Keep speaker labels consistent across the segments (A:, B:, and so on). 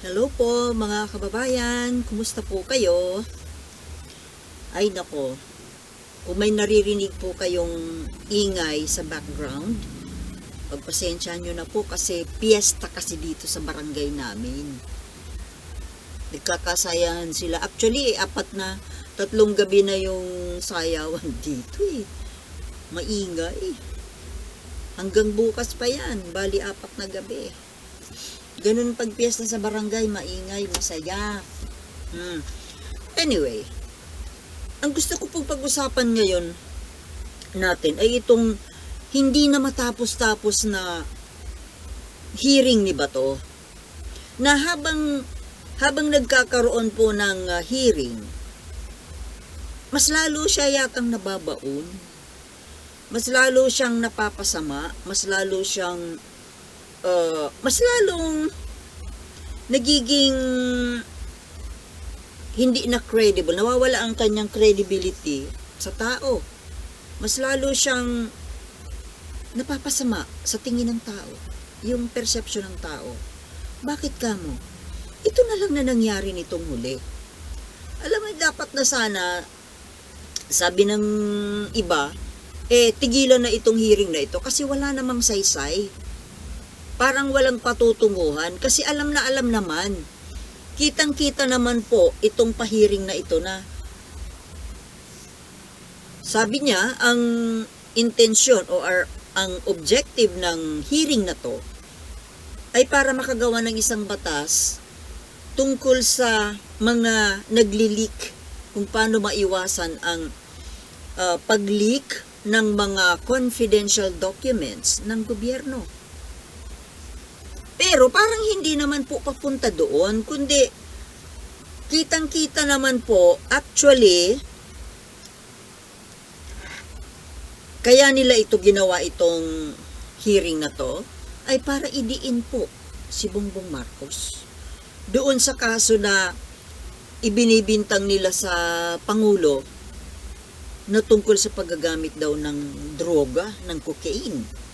A: Hello po mga kababayan, kumusta po kayo? Ay nako, kung may naririnig po kayong ingay sa background, pagpasensya nyo na po kasi piyesta kasi dito sa barangay namin. Nagkakasayahan sila. Actually, apat na, tatlong gabi na yung sayawan dito eh. Maingay. Hanggang bukas pa yan, bali apat na gabi. Ganun pag piyesta sa barangay, maingay, masaya. Hmm. Anyway, ang gusto ko pong pag-usapan ngayon natin ay itong hindi na matapos-tapos na hearing ni Bato na habang habang nagkakaroon po ng uh, hearing mas lalo siya yatang nababaon mas lalo siyang napapasama mas lalo siyang uh, mas lalong nagiging hindi na credible, nawawala ang kanyang credibility sa tao. Mas lalo siyang napapasama sa tingin ng tao, yung perception ng tao. Bakit ka mo? Ito na lang na nangyari nitong huli. Alam mo, dapat na sana, sabi ng iba, eh, tigilan na itong hearing na ito kasi wala namang saysay parang walang patutunguhan kasi alam na alam naman. Kitang-kita naman po itong pahiring na ito na sabi niya ang intensyon o ar- ang objective ng hearing na to ay para makagawa ng isang batas tungkol sa mga nagli-leak kung paano maiwasan ang uh, pag-leak ng mga confidential documents ng gobyerno. Pero parang hindi naman po papunta doon, kundi kitang-kita naman po, actually, kaya nila ito ginawa itong hearing na to, ay para idiin po si Bongbong Marcos. Doon sa kaso na ibinibintang nila sa Pangulo na tungkol sa paggagamit daw ng droga, ng cocaine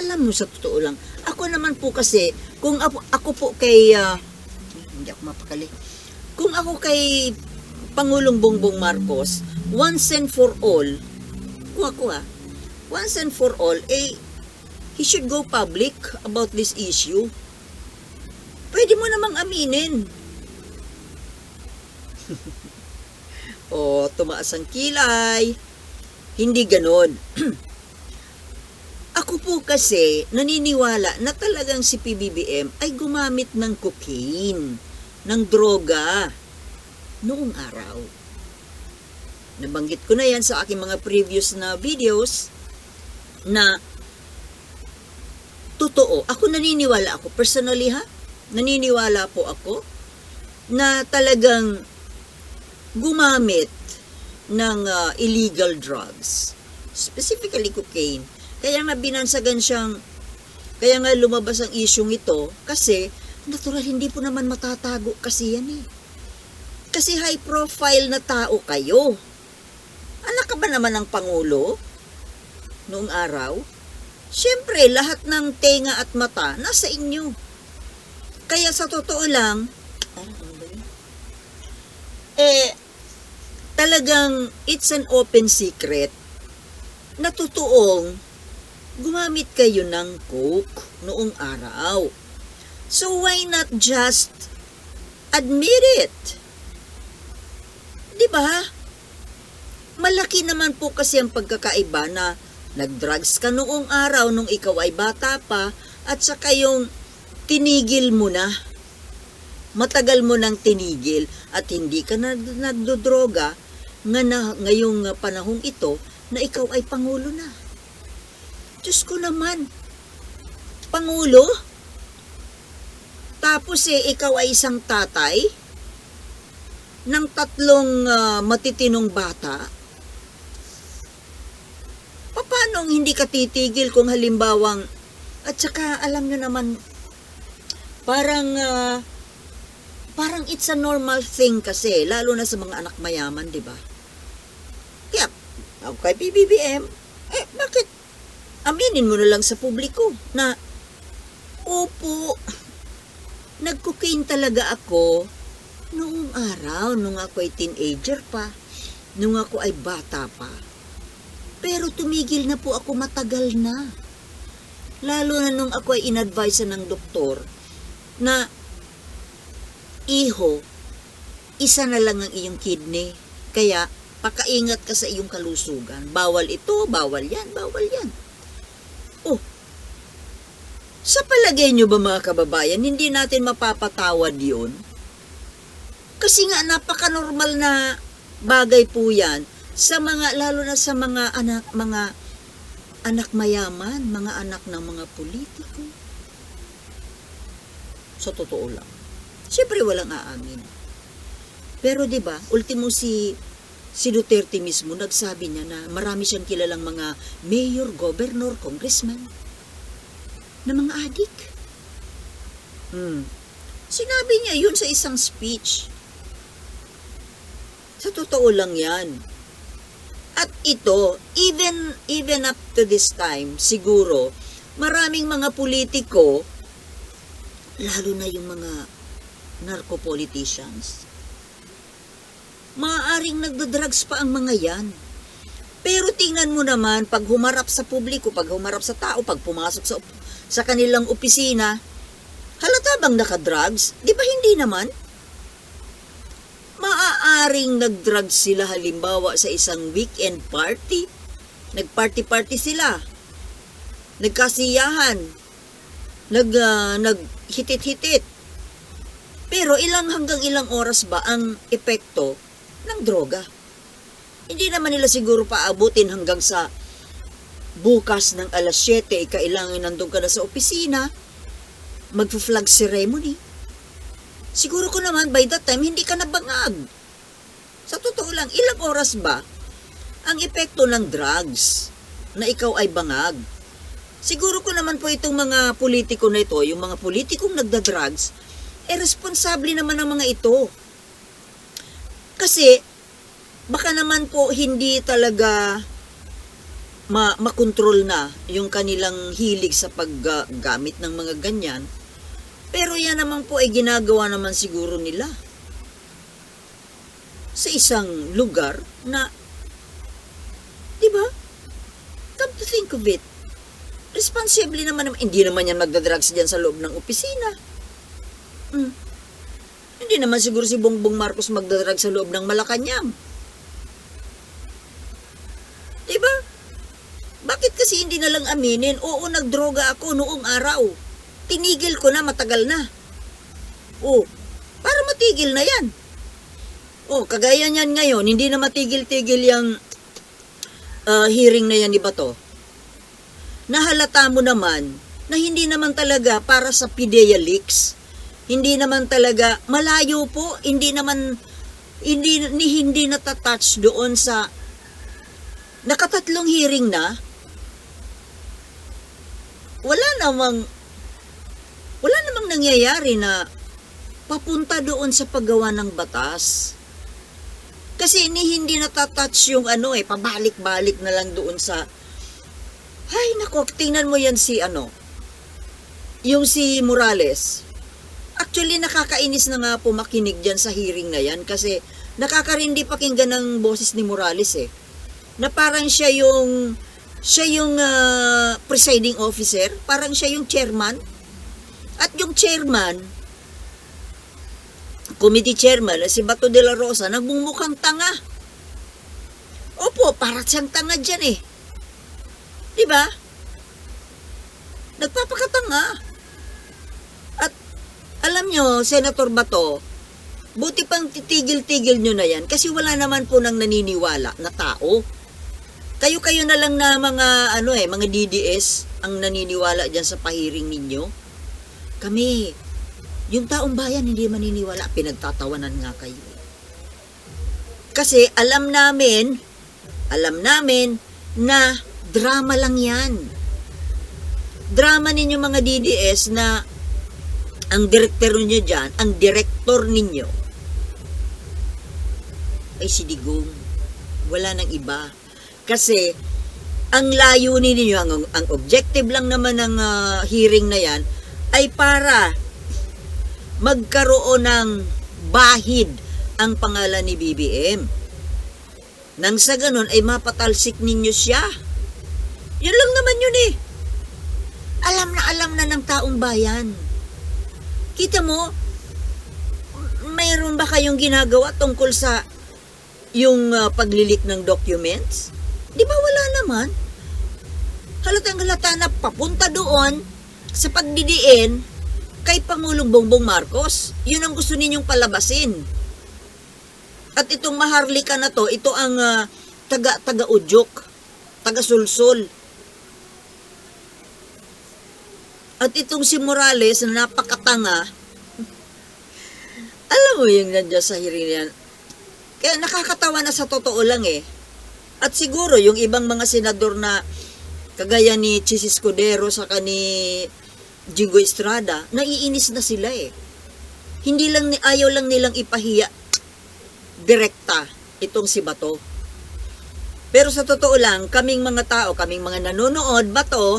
A: alam mo sa totoo lang, ako naman po kasi, kung ako, ako po kay, ah, hindi ako mapakali, kung ako kay Pangulong Bongbong Marcos, once and for all, ah, once and for all, eh, he should go public about this issue. Pwede mo namang aminin. o, tumaas ang kilay. Hindi ganon. Ako po kasi naniniwala na talagang si PBBM ay gumamit ng cocaine, ng droga, noong araw. Nabanggit ko na yan sa aking mga previous na videos na totoo. Ako naniniwala ako, personally ha, naniniwala po ako na talagang gumamit ng uh, illegal drugs, specifically cocaine, kaya nga binansagan siyang, kaya nga lumabas ang isyong ito, kasi natural hindi po naman matatago kasi yan eh. Kasi high profile na tao kayo. Anak ka ba naman ng Pangulo? Noong araw? Siyempre, lahat ng tenga at mata nasa inyo. Kaya sa totoo lang, ah, ano? Eh, talagang it's an open secret na totoong gumamit kayo ng coke noong araw. So why not just admit it? 'Di ba? Malaki naman po kasi ang pagkakaiba na nagdrugs ka noong araw nung ikaw ay bata pa at saka yung tinigil mo na. Matagal mo nang tinigil at hindi ka na nagdodroga nga na, ngayong panahong ito na ikaw ay pangulo na. Diyos ko naman. Pangulo? Tapos eh, ikaw ay isang tatay ng tatlong uh, matitinong bata? Paano hindi ka titigil kung halimbawang at saka alam nyo naman parang uh, parang it's a normal thing kasi lalo na sa mga anak mayaman, 'di ba? Kaya ako kay PBBM, eh bakit aminin mo na lang sa publiko na opo, nag-cocaine talaga ako noong araw, nung ako ay teenager pa, nung ako ay bata pa. Pero tumigil na po ako matagal na. Lalo na nung ako ay inadvise ng doktor na iho, isa na lang ang iyong kidney. Kaya, pakaingat ka sa iyong kalusugan. Bawal ito, bawal yan, bawal yan. Oh, sa palagay nyo ba mga kababayan, hindi natin mapapatawad yun? Kasi nga napaka-normal na bagay po yan sa mga, lalo na sa mga anak, mga anak mayaman, mga anak ng mga politiko. Sa totoo lang. Siyempre walang aamin. Pero 'di ba, ultimo si si Duterte mismo nagsabi niya na marami siyang kilalang mga mayor, governor, congressman na mga adik. Hmm. Sinabi niya yun sa isang speech. Sa totoo lang yan. At ito, even even up to this time, siguro, maraming mga politiko, lalo na yung mga narco-politicians, maaaring nagdadrugs pa ang mga yan. Pero tingnan mo naman, pag humarap sa publiko, pag humarap sa tao, pag pumasok sa, sa kanilang opisina, halata bang nakadrugs? Di ba hindi naman? Maaaring nagdrugs sila halimbawa sa isang weekend party. Nagparty-party sila. Nagkasiyahan. Nag, ah, naghitit-hitit. Pero ilang hanggang ilang oras ba ang epekto ng droga? Hindi naman nila siguro paabutin hanggang sa bukas ng alas 7, eh, kailangan nandun ka na sa opisina, magpo-flag ceremony. Siguro ko naman by that time, hindi ka nabangag. Sa totoo lang, ilang oras ba ang epekto ng drugs na ikaw ay bangag? Siguro ko naman po itong mga politiko na ito, yung mga politikong nagda-drugs, eh responsable naman ang mga ito. Kasi, baka naman po hindi talaga ma makontrol na yung kanilang hilig sa paggamit ng mga ganyan. Pero yan naman po ay ginagawa naman siguro nila sa isang lugar na, di ba? Come to think of it, responsibly naman, hindi naman yan magdadrugs dyan sa loob ng opisina. Hmm. Hindi naman siguro si Bongbong Marcos magdadrag sa loob ng Malacanang. Aminin, oo, nagdroga ako noong araw. Tinigil ko na, matagal na. Oh, para matigil na yan. Oh, kagaya niyan ngayon, hindi na matigil-tigil yung ah, hearing na yan ni Bato. Nahalata mo naman na hindi naman talaga para sa PIDEA leaks. Hindi naman talaga, malayo po, hindi naman, hindi, hindi natatouch doon sa nakatatlong hearing na, wala namang wala namang nangyayari na papunta doon sa paggawa ng batas. Kasi ni hindi natatouch yung ano eh, pabalik-balik na lang doon sa ay nako, tingnan mo yan si ano, yung si Morales. Actually, nakakainis na nga po makinig dyan sa hearing na yan kasi nakakarindi pakinggan ng boses ni Morales eh. Na parang siya yung siya yung ah, presiding officer, parang siya yung chairman. At yung chairman, committee chairman, si Bato de la Rosa, nagmumukhang tanga. Opo, para siyang tanga dyan eh. Di ba? Nagpapakatanga. At alam nyo, Senator Bato, buti pang titigil-tigil nyo na yan kasi wala naman po nang naniniwala na tao. Kayo-kayo na lang na mga ano eh, mga DDS ang naniniwala diyan sa pahiring ninyo. Kami, yung taong bayan hindi maniniwala, pinagtatawanan nga kayo. Kasi alam namin, alam namin na drama lang yan. Drama ninyo mga DDS na ang direktor ninyo dyan, ang direktor ninyo, ay si Digong. Wala nang iba. Kasi, ang layunin ninyo, ang, ang objective lang naman ng ah, hearing na yan, ay para magkaroon ng bahid ang pangalan ni BBM. Nang sa ganun ay mapatalsik ninyo siya. Yun lang naman yun eh. Alam na alam na ng taong bayan. Kita mo, mayroon ba kayong ginagawa tungkol sa yung uh, paglilik ng documents? Di ba wala naman? Halatang halata na papunta doon sa pagdidiin kay Pangulong Bongbong Marcos. Yun ang gusto ninyong palabasin. At itong maharlika na to, ito ang uh, taga taga udyok, taga sulsul. At itong si Morales na napakatanga, alam mo yung nandiyan sa hearing yan, kaya nakakatawa na sa totoo lang eh. At siguro yung ibang mga senador na kagaya ni Chis Escudero sa ni Jingo Estrada, naiinis na sila eh. Hindi lang ni ayaw lang nilang ipahiya direkta itong si Bato. Pero sa totoo lang, kaming mga tao, kaming mga nanonood, Bato,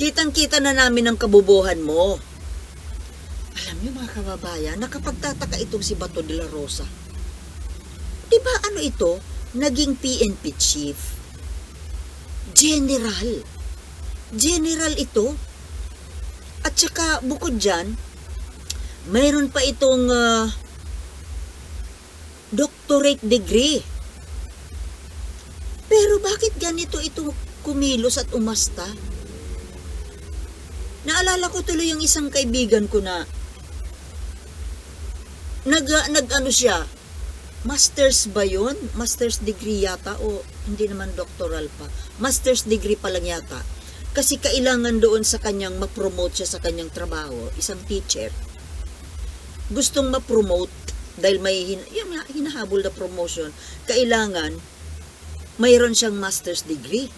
A: kitang-kita na namin ang kabubuhan mo. Alam niyo mga kababayan, nakapagtataka itong si Bato de la Rosa. Di ano ito? Naging PNP chief. General. General ito. At saka bukod dyan, mayroon pa itong ah, doctorate degree. Pero bakit ganito ito kumilos at umasta? Naalala ko tuloy yung isang kaibigan ko na nag, nag ano siya, masters ba yun? Masters degree yata o hindi naman doctoral pa. Masters degree pa lang yata. Kasi kailangan doon sa kanyang ma-promote siya sa kanyang trabaho, isang teacher. Gustong ma-promote dahil may hin yun nga, hinahabol na promotion, kailangan mayroon siyang master's degree.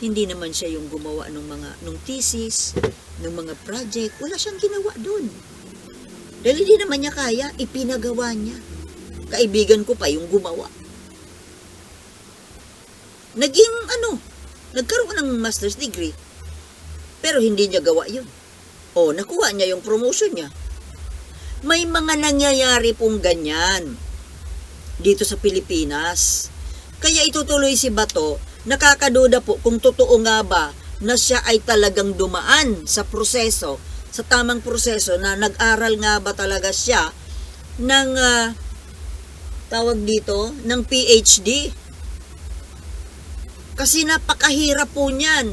A: Hindi naman siya yung gumawa ng mga nung thesis, ng mga project, wala siyang ginawa doon. Dahil hindi naman niya kaya, ipinagawa niya. Kaibigan ko pa yung gumawa. Naging ano, nagkaroon ng master's degree. Pero hindi niya gawa yun. O, nakuha niya yung promotion niya. May mga nangyayari pong ganyan dito sa Pilipinas. Kaya itutuloy si Bato, nakakaduda po kung totoo nga ba na siya ay talagang dumaan sa proseso, sa tamang proseso na nag-aral nga ba talaga siya ng ah, tawag dito, ng PhD. Kasi napakahirap po niyan.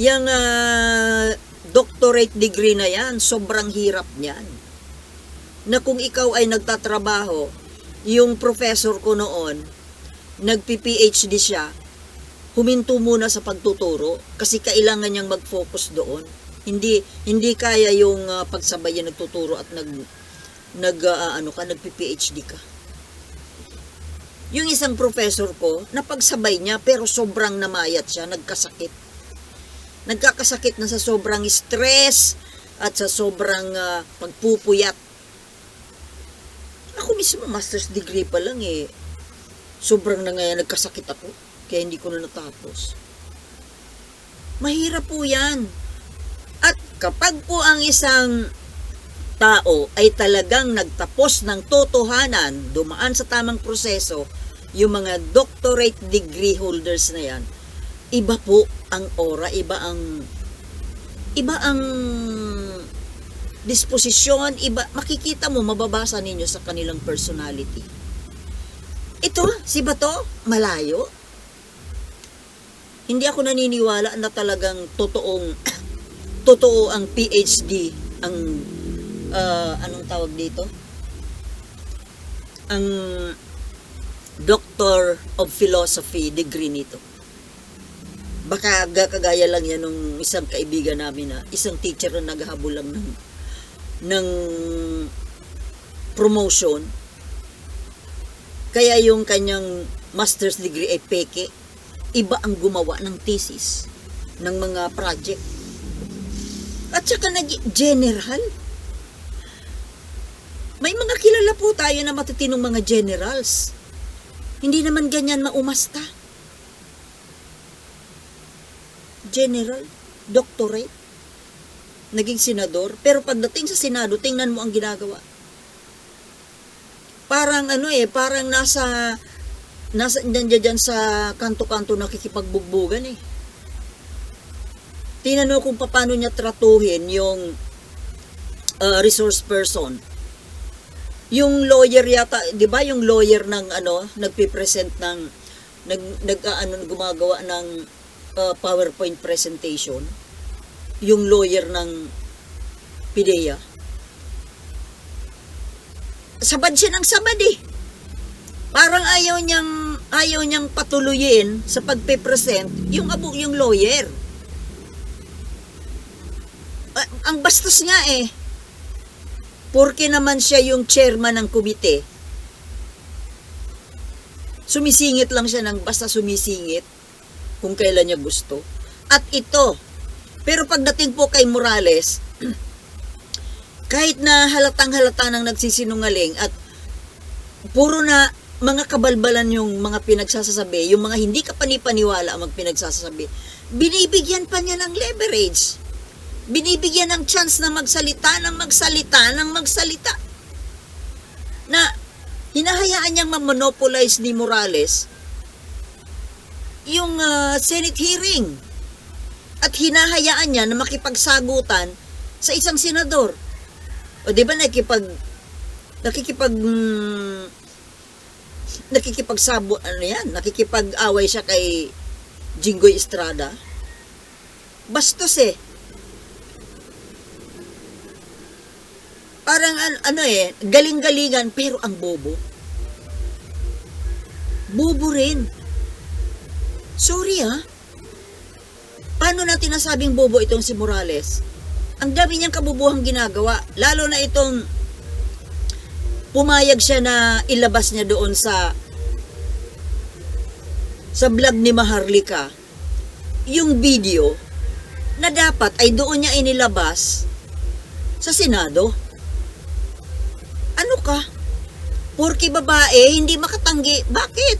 A: Yung ah, doctorate degree na yan, sobrang hirap niyan. Na kung ikaw ay nagtatrabaho, yung professor ko noon, nagpi-PhD siya, huminto muna sa pagtuturo kasi kailangan niyang mag-focus doon. Hindi hindi kaya yung uh, pagsabay niya nagtuturo at nag nag ah, ano ka nagpi-PhD ka. Yung isang professor ko, napagsabay niya pero sobrang namayat siya, nagkasakit. Nagkakasakit na sa sobrang stress at sa sobrang ah, pagpupuyat. Ako mismo master's degree pa lang eh. Sobrang na ngayon nagkasakit ako. Kaya hindi ko na natapos. Mahirap po yan. At kapag po ang isang tao ay talagang nagtapos ng totohanan, dumaan sa tamang proseso, yung mga doctorate degree holders na yan, iba po ang aura, iba ang iba ang disposisyon, iba, makikita mo, mababasa ninyo sa kanilang personality. Ito, si Bato, malayo. Hindi ako naniniwala na talagang totoong, totoo ang PhD, ang, ah, anong tawag dito? Ang Doctor of Philosophy degree nito. Baka ga- kagaya lang yan nung isang kaibigan namin na isang teacher na naghahabol lang ng ng promotion. Kaya yung kanyang master's degree ay peke. Iba ang gumawa ng thesis ng mga project. At saka nag general. May mga kilala po tayo na matitinong mga generals. Hindi naman ganyan maumasta. General, doctorate. naging senador, pero pagdating sa Senado, tingnan mo ang ginagawa. Parang ano eh, parang nasa nasa dyan, dyan sa kanto-kanto nakikipagbugbugan eh. Tingnan mo kung paano niya tratuhin yung uh, resource person. Yung lawyer yata, 'di ba, yung lawyer ng ano, nagpi-present ng nag nag ah, ano gumagawa ng uh, PowerPoint presentation. Yung lawyer ng PIDEA. Sabad siya ng sabad eh. Parang ayaw niyang ayaw niyang patuluyin sa pagpe-present yung abo yung lawyer. Ah, ang bastos nga eh. Porque naman siya yung chairman ng komite. Sumisingit lang siya ng basta sumisingit kung kailan niya gusto. At ito, pero pagdating po kay Morales, kahit na halatang halata nang nagsisinungaling at puro na mga kabalbalan yung mga pinagsasasabi, yung mga hindi ka panipaniwala ang magpinagsasabi, binibigyan pa niya ng leverage. Binibigyan ng chance na magsalita, ng magsalita, ng magsalita. Na hinahayaan niyang mamonopolize ni Morales yung ah, Senate hearing. At hinahayaan niya na makipagsagutan sa isang senador. O di ba nakikipag nakikipag mm, nakikipagsabo ano yan, nakikipag-away siya kay Jinggoy Estrada. Bastos eh. Parang an- ano eh, galing-galingan pero ang bobo. Bobo rin. Sorry ah. Paano natin nasabing bobo itong si Morales? Ang dami niyang kabubuhang ginagawa. Lalo na itong pumayag siya na ilabas niya doon sa sa vlog ni Maharlika yung video na dapat ay doon niya inilabas sa Senado. Ano ka? Porki babae, hindi makatanggi. Bakit?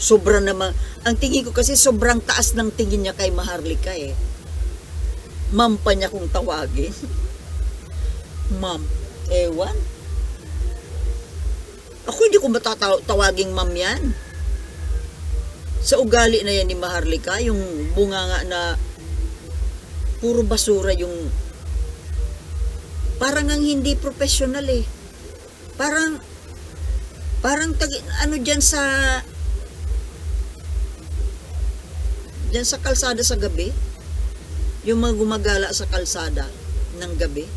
A: Sobra naman. Ang tingin ko kasi sobrang taas ng tingin niya kay Maharlika eh. Ma'am pa niya kung tawagin. Ma'am. Ewan. Ako hindi ko matatawaging ma'am yan. Sa ugali na yan ni Maharlika, yung bunganga na puro basura yung parang ang hindi professional eh. Parang parang tagi, ano diyan sa diyan sa kalsada sa gabi. Yung mga gumagala sa kalsada ng gabi.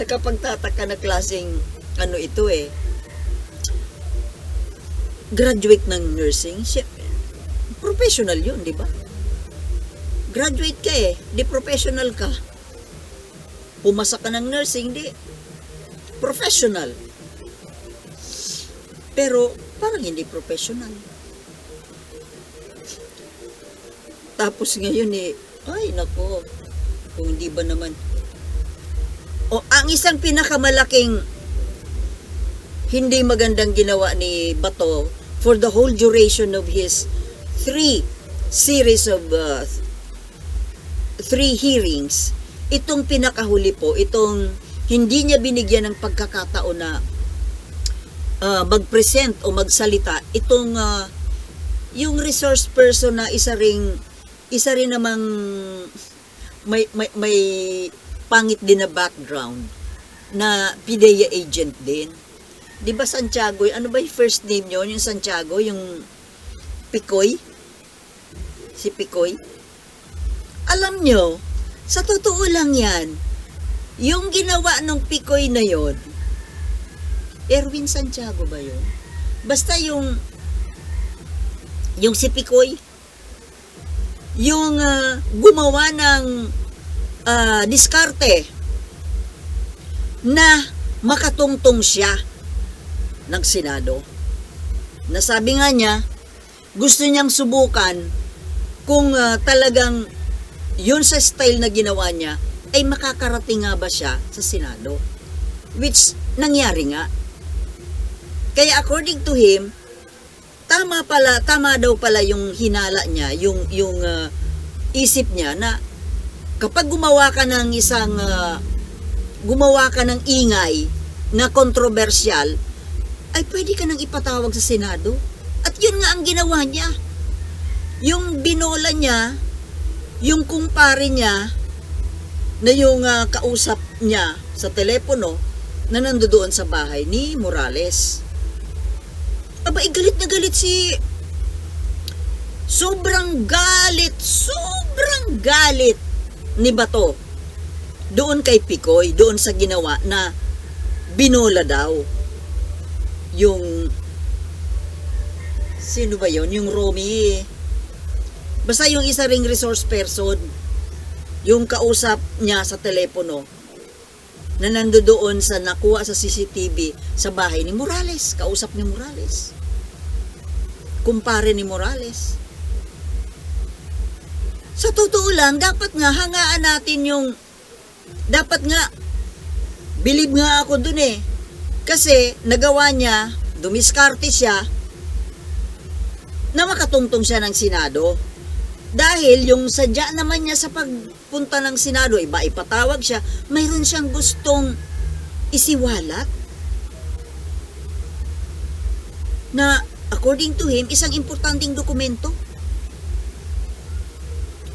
A: Nakapagtataka na klaseng ano ito eh. Graduate ng nursing. Siya, professional yun, di ba? Graduate ka eh, di professional ka. Pumasa ka ng nursing, di professional. Pero parang hindi professional. Tapos ngayon eh, ay nako, kung hindi ba naman. O ang isang pinakamalaking hindi magandang ginawa ni Bato for the whole duration of his three series of uh, three hearings, itong pinakahuli po, itong hindi niya binigyan ng pagkakataon na uh, mag-present o magsalita, itong uh, yung resource person na isa ring isa rin namang may, may, may pangit din na background na PIDEA agent din. Di ba Santiago, ano ba yung first name nyo? Yung Santiago, yung Picoy? Si Picoy? Alam nyo, sa totoo lang yan, yung ginawa ng Picoy na yon Erwin Santiago ba yun? Basta yung yung si Picoy, yung ah, gumawa ng ah, diskarte na makatungtong siya ng Senado. Nasabi nga niya, gusto niyang subukan kung ah, talagang yun sa style na ginawa niya ay makakarating nga ba siya sa Senado. Which nangyari nga. Kaya according to him, tama pala, tama daw pala yung hinala niya, yung yung ah, isip niya na kapag gumawa ka ng isang ah, gumawa ka ng ingay na kontrobersyal, ay pwede ka nang ipatawag sa Senado. At yun nga ang ginawa niya. Yung binola niya, yung kumpare niya, na yung ah, kausap niya sa telepono, na nandoon sa bahay ni Morales. Aba, eh, galit na galit si... Sobrang galit, sobrang galit ni Bato doon kay Pikoy, doon sa ginawa na binola daw yung sino ba yon yung Romy basta yung isa ring resource person yung kausap niya sa telepono na nando doon sa nakuha sa CCTV sa bahay ni Morales kausap ni Morales. Kumpare ni Morales. Sa totoo lang dapat nga hangaan natin yung dapat nga bilib nga ako dun eh. Kasi nagawa niya, dumiskarte siya, na makatungtong siya ng Senado. Dahil yung sadya naman niya sa pagpunta ng Senado, iba ipatawag siya, mayroon siyang gustong isiwalat na according to him, isang importanteng dokumento.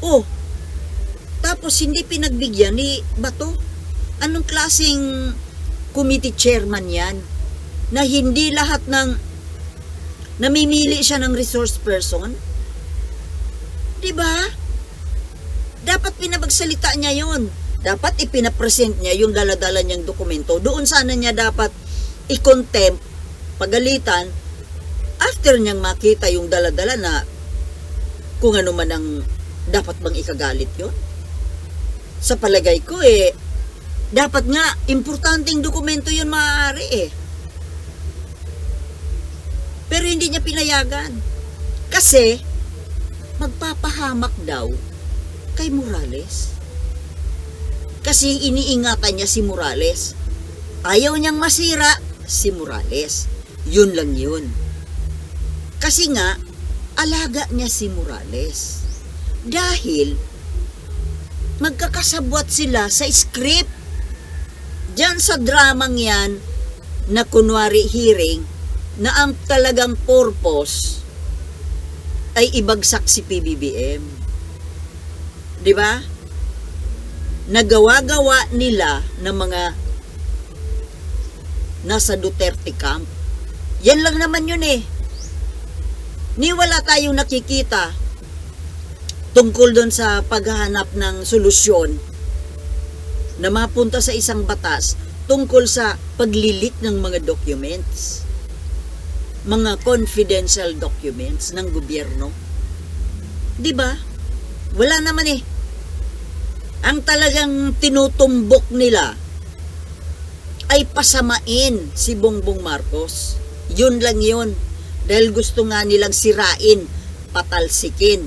A: Oh, tapos hindi pinagbigyan ni Bato. Anong klaseng committee chairman yan na hindi lahat ng namimili siya ng resource person? 'Di ba? Dapat pinabagsalita niya 'yon. Dapat ipinapresent niya yung daladala niyang dokumento. Doon sana niya dapat i-contempt, pagalitan, after niyang makita yung daladala na kung ano man ang dapat bang ikagalit yon Sa palagay ko eh, dapat nga, importanteng dokumento yun maaari eh. Pero hindi niya pinayagan. Kasi, magpapahamak daw kay Morales. Kasi iniingatan niya si Morales. Ayaw niyang masira si Morales. Yun lang yun. Kasi nga, alaga niya si Morales. Dahil, magkakasabwat sila sa script Diyan sa dramang yan, na kunwari hearing, na ang talagang purpose ay ibagsak si PBBM. Di ba? Nagawa-gawa nila ng mga nasa Duterte camp. Yan lang naman yun eh. Ni wala tayong nakikita tungkol doon sa paghahanap ng solusyon na mapunta sa isang batas tungkol sa paglilik ng mga documents. Mga confidential documents ng gobyerno. 'Di ba? Wala naman eh. Ang talagang tinutumbok nila ay pasamain si Bongbong Marcos. Yun lang yun. Dahil gusto nga nilang sirain, patalsikin.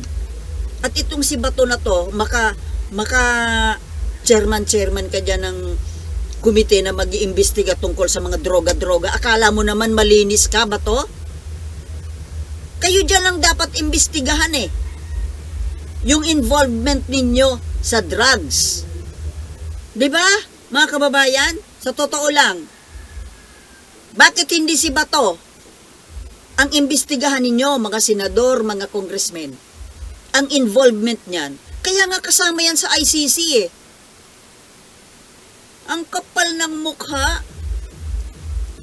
A: At itong si Bato na to, maka, maka chairman-chairman ka dyan ng komite na mag iimbestiga tungkol sa mga droga-droga. Akala mo naman malinis ka ba to? Kayo dyan lang dapat imbestigahan eh. Yung involvement ninyo sa drugs. ba? Mga kababayan, sa totoo lang. Bakit hindi si Bato ang imbestigahan ninyo, mga senador, mga congressmen? Ang involvement niyan. Kaya nga kasama yan sa ICC eh. Ang kapal ng mukha.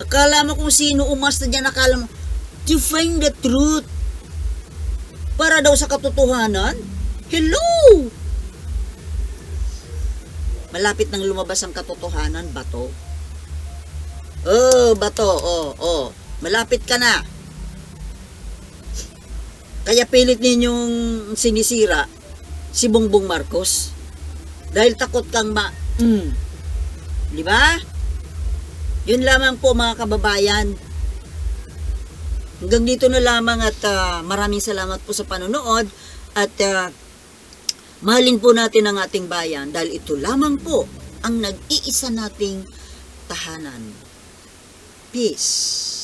A: Akala mo kung sino umasta dyan, akala mo, to find the truth. Para daw sa katotohanan. Hello! Malapit nang lumabas ang katotohanan, bato. Oh, bato, oh, oh. Malapit ka na. Kaya pilit ninyong sinisira si Bongbong Marcos. Dahil takot kang ma... Mm, Di ba? Yun lamang po mga kababayan. Hanggang dito na lamang at ah, maraming salamat po sa panonood at ah, mahalin po natin ang ating bayan dahil ito lamang po ang nag-iisa nating tahanan. Peace.